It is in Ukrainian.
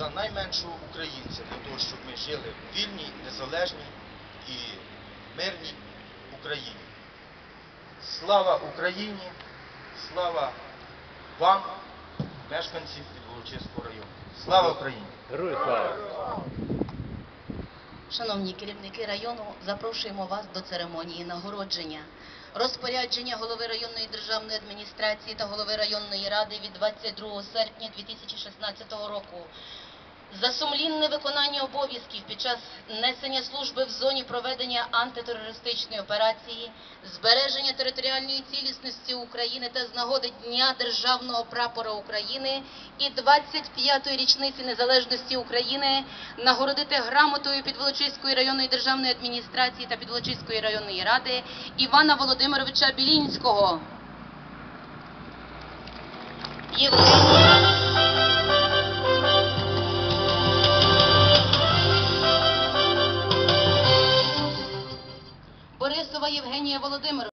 за найменшого українця, для того, щоб ми жили в вільній, незалежній і мирній Україні. Слава Україні! Слава вам, мешканці Підволочиського району! Слава Україні! Герої слава! Шановні керівники району, запрошуємо вас до церемонії нагородження. Розпорядження голови районної державної адміністрації та голови районної ради від 22 серпня 2016 року. За сумлінне виконання обов'язків під час несення служби в зоні проведення антитерористичної операції, збереження територіальної цілісності України та з нагоди Дня Державного прапора України і 25-ї річниці незалежності України нагородити грамотою Підволочиської районної державної адміністрації та Підволочиської районної ради Івана Володимировича Білінського. Євгенія Борисова Євгенія Володимировича.